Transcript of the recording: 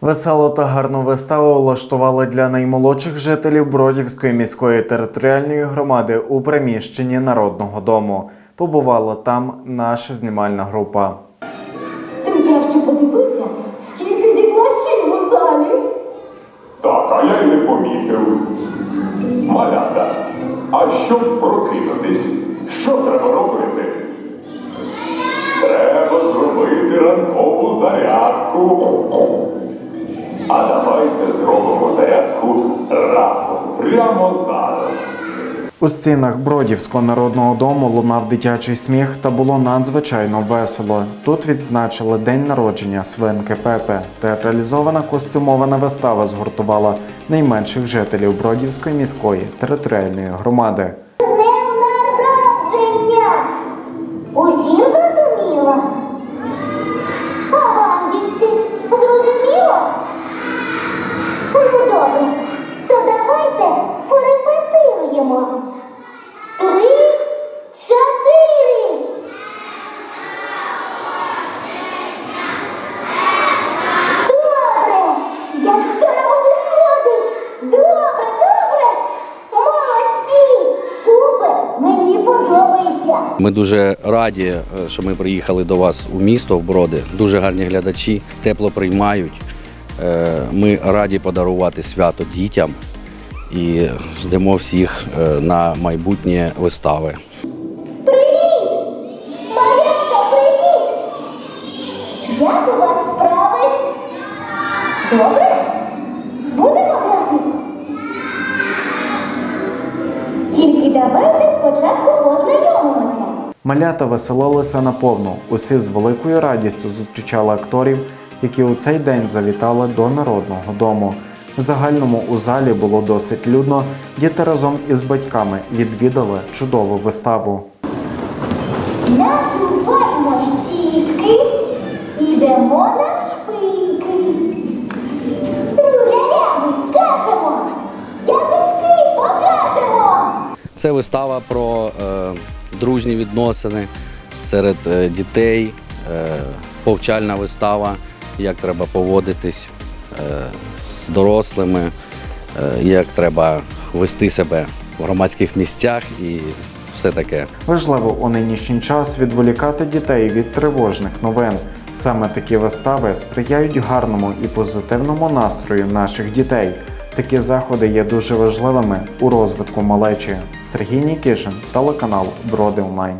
Веселу та гарну виставу влаштували для наймолодших жителів Бродівської міської територіальної громади у приміщенні Народного дому. Побувала там наша знімальна група. Ти краще подивися, скільки дітлахів у залі. Так, а я й не помітив. Малята, а щоб прокинутись, що треба робити? Треба зробити ранкову зарядку. А давайте зробимо зарядку разом, прямо зараз. У стінах Бродівського народного дому лунав дитячий сміх та було надзвичайно весело. Тут відзначили день народження свинки Пепе. Театралізована костюмована вистава згуртувала найменших жителів Бродівської міської територіальної громади. Порепетируємо. Три, чотири. Добре! Як здорово виходить! Добре, добре! Молодці! Супер! Мені подобається! Ми дуже раді, е, що ми приїхали до вас у місто в Броди. Дуже гарні глядачі, тепло приймають. Е, Ми раді подарувати свято дітям і ждемо всіх е, на майбутнє вистави. Привіт! Малятка, привіт! Як у вас справи? Добре? Будемо грати? Тільки давайте спочатку познайомимося. Малята веселилися наповну. Усі з великою радістю зустрічали акторів, які у цей день завітали до народного дому. В загальному у залі було досить людно. Діти разом із батьками відвідали чудову виставу. Надуваємо щічки, ідемо на шпильки. Рулярями скажемо, язички покажемо. Це вистава про е, дружні відносини серед е, дітей, е, повчальна вистава, як треба поводитись з дорослими, е, як треба вести себе в громадських місцях і все таке. Важливо у нинішній час відволікати дітей від тривожних новин. Саме такі вистави сприяють гарному і позитивному настрою наших дітей. Такі заходи є дуже важливими у розвитку малечі. Сергій Нікішин, телеканал Броди Онлайн.